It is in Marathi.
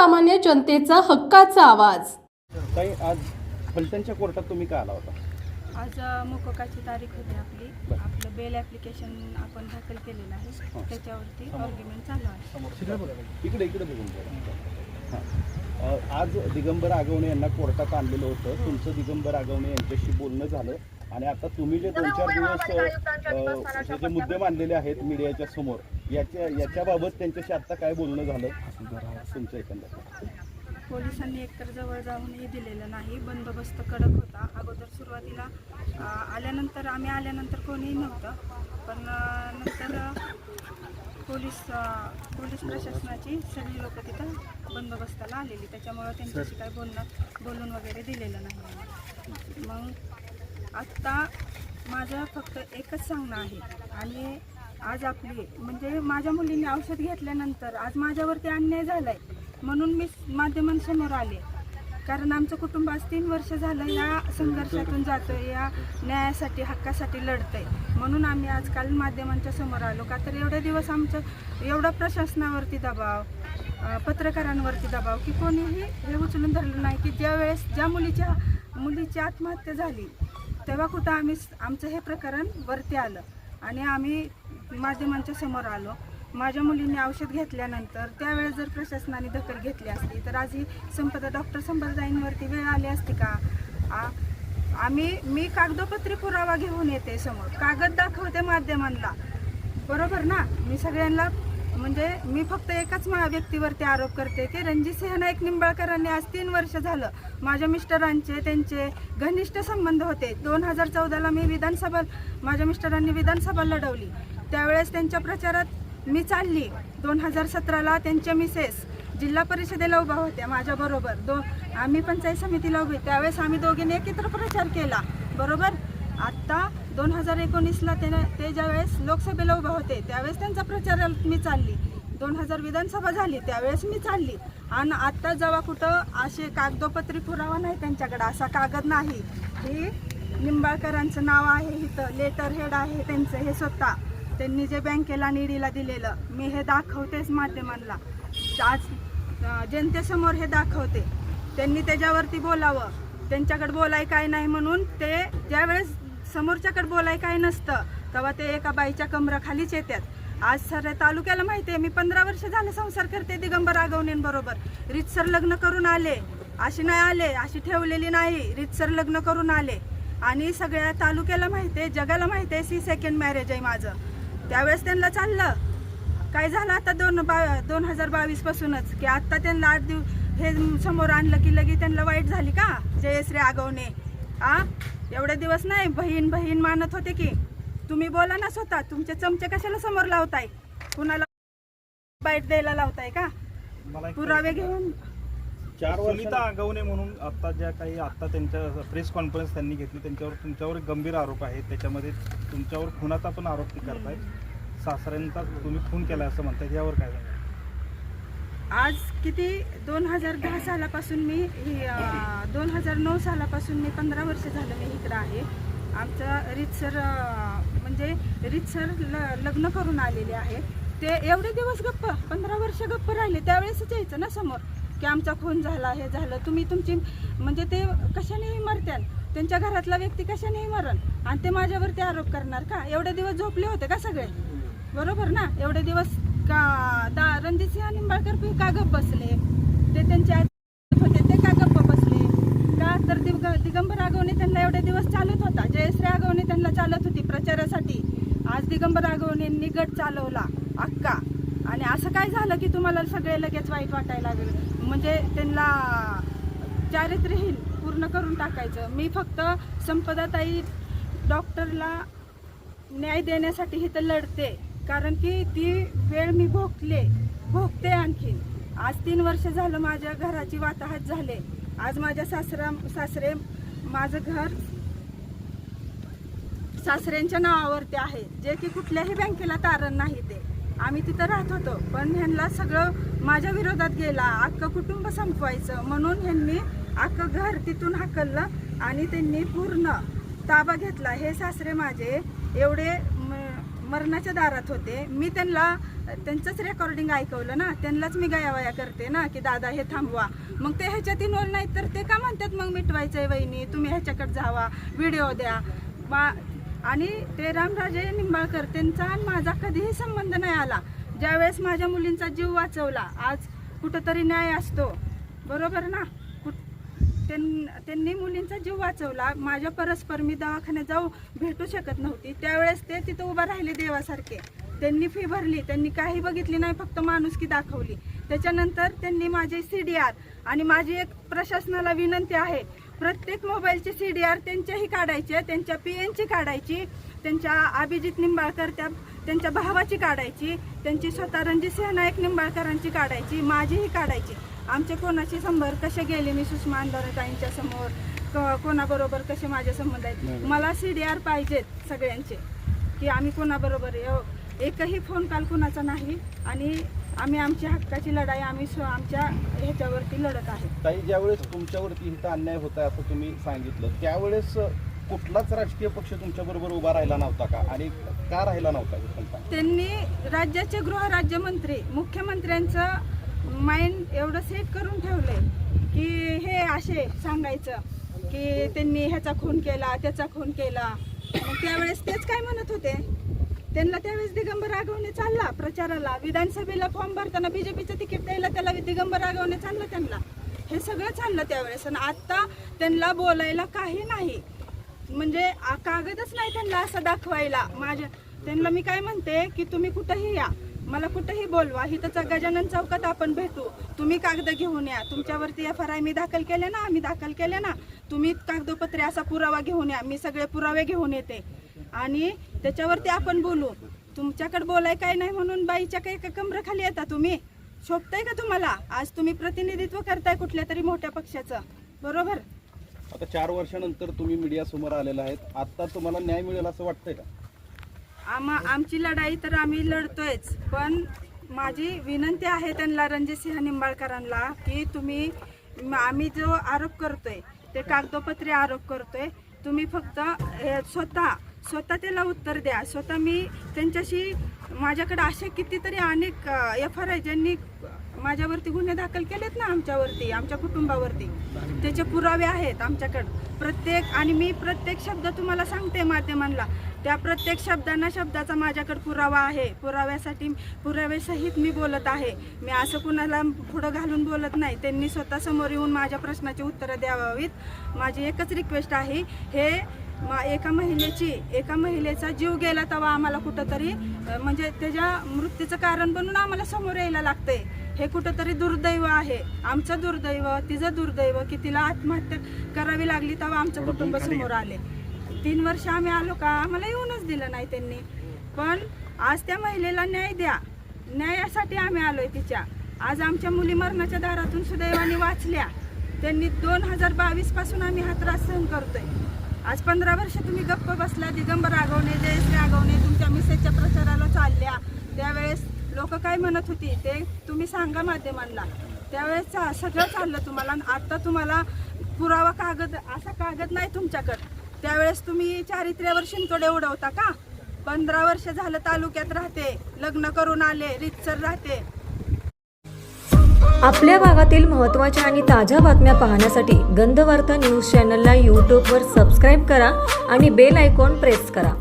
सर्वसामान्य जनतेचा हक्काचा आवाज. ताई आज फलटणच्या कोर्टात तुम्ही का आला होता? आज मोकोकाची तारीख होती आपली. आपलं बेल ॲप्लिकेशन आपण दाखल केलेलं आहे. हं. त्याच्यावरती आर्ग्युमेंट चालू आहे. इकडे इकडे बघून. हां. आज दिगंबर आगवणे यांना कोर्टात आणलेलं होतं. तुमचं दिगंबर आगवणे यांच्याशी बोलणं झालं. आणि आता तुम्ही जे दोन चार दिवस हे जे मुद्दे मांडलेले आहेत मीडियाच्या समोर याच्या याच्याबाबत त्यांच्याशी आता काय बोलणं झालं? तुमचं एकंदर पोलिसांनी एकतर जवळ जाऊनही दिलेलं नाही बंदोबस्त कडक होता. अगोदर सुरुवातीला आल्यानंतर आम्ही आल्यानंतर कोणीही नव्हतं. पण नंतर पोलीस पोलीस प्रशासनाची सगळी लोक तिथं बंदोबस्ताला आलेली. त्याच्यामुळं त्यांच्याशी काय बोलणं बोलून वगैरे दिलेलं नाही. मग आत्ता माझं फक्त एकच सांगणं आहे. आणि आज आपली म्हणजे माझ्या मुलीने औषध घेतल्यानंतर आज माझ्यावरती अन्याय झालाय. म्हणून मी माध्यमांसमोर आले. कारण आमचं कुटुंब आज तीन वर्ष झालं या संघर्षातून जातोय या न्यायासाठी हक्कासाठी लढतंय. म्हणून आम्ही आजकाल माध्यमांच्या समोर आलो. का तर एवढे दिवस आमचं एवढा प्रशासनावरती दबाव पत्रकारांवरती दबाव की कोणीही हे उचलून धरलं नाही की ज्या वेळेस ज्या मुलीच्या मुलीची आत्महत्या झाली तेव्हा कुठं आम्ही आमचं हे प्रकरण वरती आलं. आणि आम्ही माध्यमांच्या समोर आलो. माझ्या मुलींनी औषध घेतल्यानंतर त्यावेळेस जर प्रशासनाने दखल घेतली असती तर आज ही संपदा डॉक्टर संपदाईंवरती वेळ आली असती का? आ- आम्ही मी कागदोपत्री पुरावा घेऊन येते समोर. कागद दाखवते माध्यमांना. बरोबर ना? मी सगळ्यांना म्हणजे मी फक्त एकाच मा- व्यक्तीवरती आरोप करते की रणजितसिंह नाईक निंबाळकरांनी आज तीन वर्ष झालं माझ्या मिस्टरांचे त्यांचे घनिष्ठ संबंध होते. दोन हजार चौदाला मी विधानसभा माझ्या मिस्टरांनी विधानसभा लढवली. त्यावेळेस त्यांच्या प्रचारात मी चालली. दोन हजार सतराला त्यांच्या मिसेस जिल्हा परिषदेला उभा होत्या माझ्याबरोबर. दो आम्ही पंचायत समितीला उभी. त्यावेळेस आम्ही दोघींनी एकत्र प्रचार केला. बरोबर? आत्ता दोन हजार एकोणीसला ते ते ज्यावेळेस लोकसभेला उभे होते त्यावेळेस त्यांचा प्रचारात मी चालली. दोन हजार विधानसभा झाली त्यावेळेस मी चालली. आणि आत्ता जेव्हा कुठं असे कागदोपत्री पुरावा नाही त्यांच्याकडे असा कागद नाही. हे निंबाळकरांचं नाव आहे इथं लेटर हेड आहे त्यांचं हे स्वतः. त्यांनी जे बँकेला निडीला दिलेलं मी हे दाखवतेच माध्यमांना. आज जनतेसमोर हे दाखवते. त्यांनी त्याच्यावरती बोलावं. त्यांच्याकडे बोलाय काय नाही म्हणून ते ज्यावेळेस समोरच्याकडे बोलाय काय नसतं. तेव्हा ते एका बाईच्या कमराखालीच येतात. आज सर तालुक्याला माहिती आहे मी पंधरा वर्ष झालं संसार करते दिगंबर आगवणेंबरोबर रितसर लग्न करून आले. अशी नाही आले अशी ठेवलेली नाही. रितसर लग्न करून आले. आणि सगळ्या तालुक्याला माहिती आहे जगाला माहिती आहे सी सेकंड मॅरेज आहे माझं. त्यावेळेस त्यांना चाललं. काय झालं आता दोन बा दोन हजार बावीस पासूनच की आत्ता त्यांना आठ दिवस हे समोर आणलं की लगे त्यांना वाईट झाली का? जयश्री आगवणे. आ? एवढे दिवस नाही बहीण बहीण मानत होते की तुम्ही बोला ना स्वतः तुमचे चमचे कशाला समोर लावताय? कुणाला बाईट द्यायला लावताय का? पुरावे घेऊन. चार सुनीता आगवणे म्हणून आता ज्या काही आता त्यांच्या प्रेस कॉन्फरन्स त्यांनी घेतली त्यांच्यावर तुमच्यावर एक गंभीर आरोप आहे. त्याच्यामध्ये तुमच्यावर खुनाचा पण आरोप ते करतायत. सासऱ्यांचा तुम्ही खून केलाय असं म्हणतायत. यावर काय? आज किती? दोन हजार दहा सालापासून मी दोन हजार नऊ सालापासून मी पंधरा वर्ष झालं मी इकडं आहे. आमचं रितसर म्हणजे रितसर ल लग्न करून आलेले आहे ते एवढे दिवस गप्प पंधरा वर्ष गप्प राहिले. त्यावेळेसच यायचं ना समोर की आमचा खून झाला हे झालं. तुम्ही तुमची म्हणजे ते कशानेही मरत्याल. त्यांच्या घरातला व्यक्ती कशानेही मरण. आणि ते माझ्यावरती आरोप करणार का? एवढे दिवस झोपले होते का सगळे? बरोबर ना? एवढे दिवस का दा रणजितसिंह निंबाळकर बी का गप्प बसले? ते त्यांचे होते ते का गप्प बसले? का तर दिग दिगंबर आगवणे त्यांना एवढे दिवस चालत होता? जयश्री आगवणे त्यांना चालत होती प्रचारासाठी. आज दिगंबर आगवणेंनी गट चालवला अक्का. आणि असं काय झालं की तुम्हाला सगळे लगेच वाईट वाटायला लागलं? म्हणजे त्यांना चारित्र्यहीन पूर्ण करून टाकायचं. मी फक्त संपदाताई डॉक्टरला न्याय देण्यासाठी इथं लढते. कारण की ती वेळ मी भोगले भोगते आणखीन. आज तीन वर्ष झालं माझ्या घराची वाताहत झाले. आज माझ्या सासरा सासरे माझं घर सासऱ्यांच्या नावावरती आहे. जे की कुठल्याही बँकेला तारण नाही ते. आम्ही तिथं राहत होतो पण ह्यांना सगळं माझ्या विरोधात गेला. अख्खं कुटुंब संपवायचं. म्हणून ह्यांनी अख्खं घर तिथून हाकललं आणि त्यांनी पूर्ण ताबा घेतला. हे सासरे माझे एवढे मरणाच्या दारात होते. मी त्यांना त्यांचंच रेकॉर्डिंग ऐकवलं ना त्यांनाच मी गयावया करते ना की दादा हे थांबवा. मग ते ह्याच्यात इन्वॉल्व नाही तर ते का म्हणतात मग मिटवायचंय वहिनी तुम्ही ह्याच्याकडे जावा व्हिडिओ द्या. मा आणि ते रामराजे निंबाळकर त्यांचा आणि माझा कधीही संबंध नाही आला. ज्यावेळेस माझ्या मुलींचा जीव वाचवला आज कुठंतरी न्याय असतो. बरोबर ना? त्यांनी मुलींचा जीव वाचवला. माझ्या परस्पर मी दवाखान्यात जाऊ भेटू शकत नव्हती. त्यावेळेस ते तिथं उभं राहिले देवासारखे. त्यांनी फी भरली. त्यांनी काही बघितली नाही फक्त माणुसकी दाखवली. त्याच्यानंतर त्यांनी माझे सी डी आर आणि माझी एक प्रशासनाला विनंती आहे. प्रत्येक मोबाईलची सी डी आर त्यांच्याही काढायचे त्यांच्या पी एनची काढायची. त्यांच्या अभिजित निंबाळकर त्या त्यांच्या भावाची काढायची. त्यांची स्वतः रणजितसिंह नाईक निंबाळकरांची काढायची. माझीही काढायची. आमचे कोणाशी संपर्क कसे गेले मी सुषमा अंधारताईंच्या समोर? क- कोणाबरोबर कसे माझे संबंध आहेत? मला सी डी आर पाहिजेत सगळ्यांचे. की आम्ही कोणाबरोबर आहे. एकही फोन कॉल कुणाचा नाही आणि आम्ही आमची हक्काची लढाई आम्ही स्व- आमच्या ह्याच्यावरती लढत आहे. ताई ज्यावेळेस तुमच्यावरती इथं अन्याय होत असं तुम्ही सांगितलं त्यावेळेस कुठलाच राजकीय पक्ष तुमच्या बरोबर उभा राहिला नव्हता का? आणि का राहिला नव्हता? हे पण सांगा. त्यांनी राज्याचे गृहराज्यमंत्री मुख्यमंत्र्यांचं माइंड एवढं सेट करून ठेवलंय की हे असे सांगायचं की त्यांनी ह्याचा खून केला त्याचा खून केला. मग त्यावेळेस तेच काय म्हणत होते? त्यांना त्यावेळेस दिगंबर रागवणे चालला प्रचाराला. विधानसभेला फॉर्म भरताना बीजेपीचं तिकीट द्यायला त्याला दिगंबर रागवणे चाललं त्यांना. हे सगळं चाललं त्यावेळेस. आणि आत्ता त्यांना बोलायला काही नाही. म्हणजे कागदच नाही त्यांना असं दाखवायला. माझ्या त्यांना मी काय म्हणते की तुम्ही कुठंही या. मला कुठंही बोलवा. इथं गजानन चौकात आपण भेटू. तुम्ही कागद घेऊन या. तुमच्यावरती एफ आर आय मी दाखल केले ना आम्ही दाखल केले ना तुम्ही कागदपत्रे असा पुरावा घेऊन या. मी सगळे पुरावे घेऊन येते. आणि त्याच्यावरती आपण बोलू. तुमच्याकडे बोलाय काय नाही म्हणून बाईच्या काही कमरेखाली येता तुम्ही? शोभताय का तुम्हाला? आज तुम्ही प्रतिनिधित्व करताय कुठल्या तरी मोठ्या पक्षाचं. बरोबर? आता चार वर्षानंतर तुम्ही मीडिया समोर आलेला आहेत. आता तुम्हाला न्याय मिळेल असं वाटतंय का? आम्हा आमची लढाई तर आम्ही लढतोयच पण माझी विनंती आहे त्यांना रणजितसिंह निंबाळकरांना की तुम्ही आम्ही जो आरोप करतोय ते कागदोपत्री आरोप करतोय तुम्ही फक्त हे स्वतः स्वतः त्याला उत्तर द्या. स्वतः मी त्यांच्याशी माझ्याकडे असे कितीतरी अनेक एफ आर आय ज्यांनी माझ्यावरती गुन्हे दाखल केलेत ना आमच्यावरती आमच्या कुटुंबावरती. त्याचे पुरावे आहेत आमच्याकडं. प्रत्येक आणि मी प्रत्येक शब्द तुम्हाला सांगते माध्यमांना. त्या प्रत्येक शब्दांना शब्दाचा माझ्याकडे पुरावा आहे. पुराव्यासाठी पुराव्यासहित मी बोलत आहे. मी असं कुणाला पुढं घालून बोलत नाही. त्यांनी स्वतः समोर येऊन माझ्या प्रश्नाची उत्तरं द्यावावीत माझी एकच रिक्वेस्ट आहे हे मा एका महिलेची एका महिलेचा जीव गेला तेव्हा आम्हाला कुठंतरी म्हणजे त्याच्या मृत्यूचं कारण बनून आम्हाला समोर यायला लागतंय. हे कुठंतरी दुर्दैव आहे. आमचं दुर्दैव तिचं दुर्दैव की तिला आत्महत्या करावी लागली तेव्हा आमचं कुटुंब समोर आले. तीन वर्ष आम्ही आलो का? आम्हाला येऊनच दिलं नाही त्यांनी. पण आज त्या महिलेला न्याय द्या. न्यायासाठी आम्ही आलोय तिच्या. आज आमच्या मुली मरणाच्या दारातून सुदैवाने वाचल्या. त्यांनी दोन हजार बावीसपासून आम्ही हा त्रास सहन करतोय. आज पंधरा वर्ष तुम्ही गप्प बसला दिगंबर रागवणे जयश्री रागवणे तुमच्या मिसेसच्या प्रचाराला चालल्या. त्यावेळेस लोक काय म्हणत होती ते तुम्ही सांगा माध्यमांना. त्यावेळेस सगळं चाललं तुम्हाला आता तुम्हाला पुरावा कागद असा कागद नाही तुमच्याकडं. त्यावेळेस तुम्ही चारित्र्यावर शिंतोडे उडवता का? पंधरा वर्ष झालं तालुक्यात राहते लग्न करून आले रितसर राहते. आपल्या भागातील महत्त्वाच्या आणि ताज्या बातम्या पाहण्यासाठी गंधवार्ता न्यूज चॅनलला यूट्यूबवर सबस्क्राईब करा आणि बेल आयकॉन प्रेस करा.